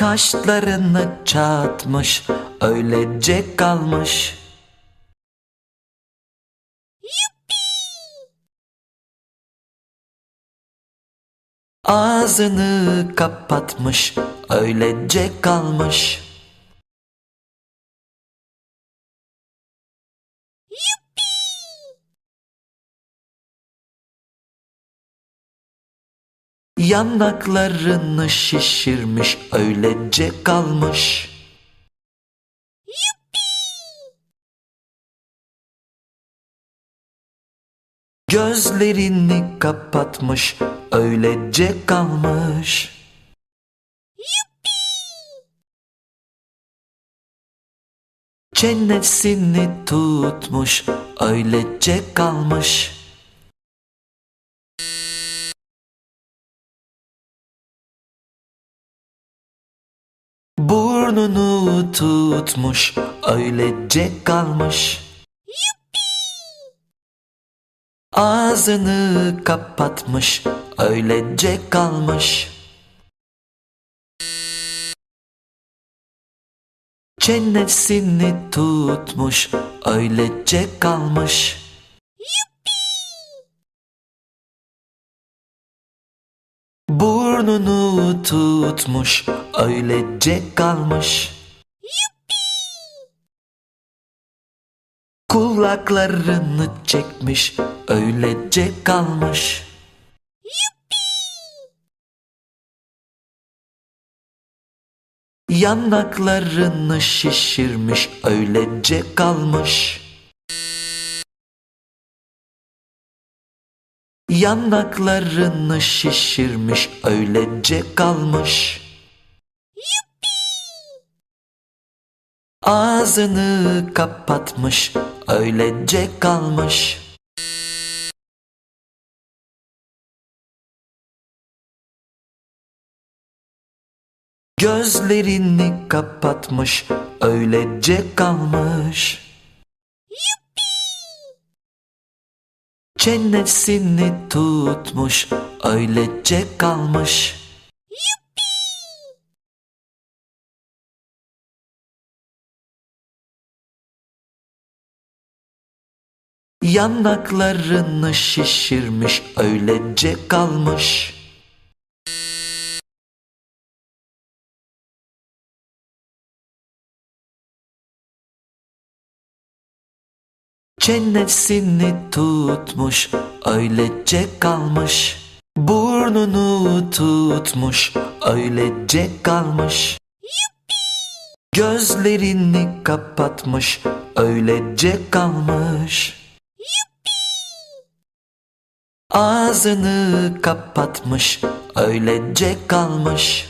Kaşlarını çatmış öylece kalmış. Ağzını kapatmış öylece kalmış Yanaklarını şişirmiş öylece kalmış. Gözlerini kapatmış öylece kalmış. Çenesini tutmuş öylece kalmış Burnunu tutmuş öylece kalmış. Ağzını kapatmış öylece kalmış. Çenesini tutmuş öylece kalmış. Burnunu tutmuş öylece kalmış. Kulaklarını çekmiş öylece kalmış. Yanaklarını şişirmiş öylece kalmış. Yanaklarını şişirmiş öylece kalmış Ağzını kapatmış öylece kalmış. Gözlerini kapatmış öylece kalmış. Çenesini tutmuş öylece kalmış Yanaklarını şişirmiş öylece kalmış. Çenesini tutmuş öylece kalmış. Burnunu tutmuş öylece kalmış. Gözlerini kapatmış öylece kalmış Ağzını kapatmış öylece kalmış